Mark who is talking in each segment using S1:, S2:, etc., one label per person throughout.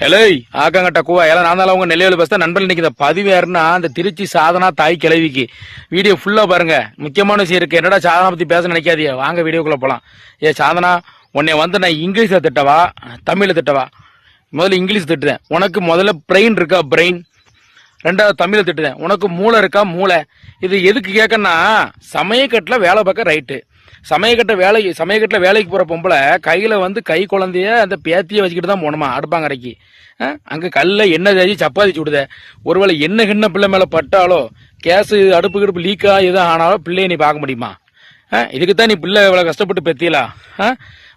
S1: Hello ஆக்கங்கட்ட கூவா. எல்லாம் நான் தான் உங்க நெல்லையில பேச நண்பர்கள் இன்னைக்கு இந்த பதிவு யாருன்னா அந்த திருச்சி சாதனா தாய் கிழவிக்கு. வீடியோ ஃபுல்லா பாருங்க. முக்கியமான விஷயம் இருக்கு. என்னடா சாதனா பத்தி பேச நினைக்காதியா வாங்க வீடியோக்குள்ள போலாம். ஏ சாதனா உன்னை வந்து நான் இங்கிலீஷ்ல திட்டவா? தமிழ்ல திட்டவா? முதல்ல இங்கிலீஷ் திட்டுறேன். உனக்கு முதல்ல பிரெயின் இருக்கா? பிரெயின் ரெண்டாவது தமிழை திட்டுறேன். உனக்கு மூளை இருக்கா? மூளை. இது எதுக்கு கேட்கன்னா சமயக்கட்டில் வேலை பார்க்க ரைட்டு சமயக்கட்ட வேலை சமயக்கட்டில் வேலைக்கு போகிற பொம்பளை கையில் வந்து கை குழந்தைய அந்த பேத்தியை வச்சுக்கிட்டு தான் போகணுமா அடுப்பாங்கரைக்கு. அங்கே கல்லில் எண்ணெய் தேய்ச்சி சப்பாத்தி சுடுத. ஒருவேளை என்ன கிண்ண பிள்ளை மேலே பட்டாலோ கேஸு அடுப்பு கிடுப்பு லீக்காக எதுவும் ஆனாலும் பிள்ளையை நீ பார்க்க முடியுமா? இதுக்கு தான் நீ பிள்ளை இவ்வளோ கஷ்டப்பட்டு பெத்தியலா ஆ?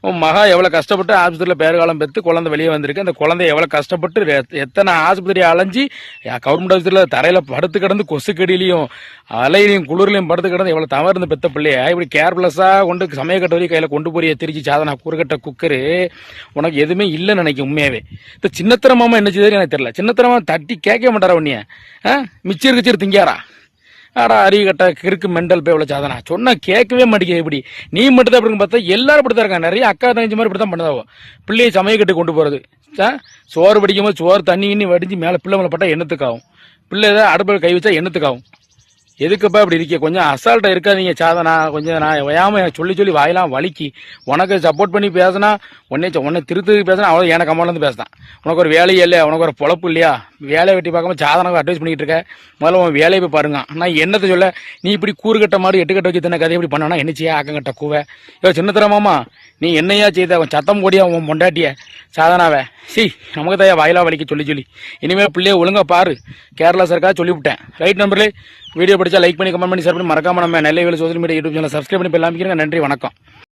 S1: மகா எவ்வளோ கஷ்டப்பட்டு ஆஸ்பத்திரியில் பேறுகாலம் பெற்று குழந்தை வெளியே வந்திருக்கு. அந்த குழந்தை எவ்வளோ கஷ்டப்பட்டு எத்தனை ஆஸ்பத்திரி அலைஞ்சி கவர்மெண்ட் ஆஸ்பத்திரியில் தரையில் படுத்து கிடந்து கொசுக்கடியிலையும் அலையிலையும் குளிர்லையும் படுத்து கிடந்து எவ்வளோ தவறு பெத்த பிள்ளையா இப்படி கேர்லெஸ்ஸாக கொண்டு சமயக்கட்ட வரைக்கும் கையில் கொண்டு போறிய திருச்சி சாதனா கூறுகட்ட குக்கரு உனக்கு எதுவுமே இல்லைன்னு நினைக்கும் உண்மையாவே. இந்த சின்னத்தரமாமா என்ன செய்தாரு எனக்கு தெரியல. சின்னத்தரமா தட்டி கேட்க மாட்டாரா உன்னிய? ஆ? மிச்சர் கிச்சர் திங்காரா? ஆடா அறிவு கட்ட கிறுக்கு மெண்டல் போய் இவ்வளோ சாதனா சொன்னால் கேட்கவே மாட்டேங்குது எப்படி? நீ மட்டும் தான் அப்படின்னு பார்த்தா எல்லாரும் இப்படி தான் இருக்காங்க. நிறைய அக்கா தங்கச்சி மாதிரி இப்படி தான் பண்ணுதாவோ பிள்ளையை சமயக்கட்டு கொண்டு போகிறது சோறு படிக்கும்போது சோறு தண்ணி கிண்ணி வடிஞ்சு மேலே பிள்ளை மேலே பட்டால் எண்ணத்துக்காகும் பிள்ளை ஏதாவது அடுப்பில் கை வச்சா எண்ணத்துக்காகும் எதுக்குப்பா இப்படி இருக்கீங்க கொஞ்சம் அசால்ட்டாக இருக்காதீங்க சாதனா. கொஞ்சம் நான் வயாம சொல்லி சொல்லி வாயெல்லாம் வலிக்கி. உனக்கு சப்போர்ட் பண்ணி பேசினா உன்னே உன்னை திருத்து பேசினா அவ்வளோ எனக்கு அம்மாலேருந்து பேசுதான். உனக்கு ஒரு வேலையே இல்லையா? உனக்கு ஒரு பொழப்பு இல்லையா? வேலையை வெட்டி பார்க்காம சாதனாவை அட்வைஸ் பண்ணிட்டு இருக்க. முதல்ல உன் வேலையை போய் பாருங்க. நான் என்னத்தை சொல்ல? நீ இப்படி கூறுகட்ட மாதிரி எட்டு கட்ட வச்சு தின்ன கதை இப்படி பண்ணனா என்ன செய்ய ஆக்கங்கட்ட கூவ. சின்ன தரமாமா நீ என்னையா செய்த? அவன் சத்தம் கூடிய அவன் பொண்டாட்டிய? சாதனாவை. சி நமக்கு தான் வாயிலா வலிக்க சொல்லி சொல்லி. இனிமேல் பிள்ளைய ஒழுங்கா பாரு. கேரளா சர்க்காக சொல்லிவிட்டேன். ரைட் நம்பர்லே வீடியோ பிடிச்சா லைக் பண்ணி கமெண்ட் பண்ணி சார் பண்ணி மறக்காம நம்ம நெல்லை வேலை social media YouTube channel subscribe பண்ணி போய் நன்றி வணக்கம்.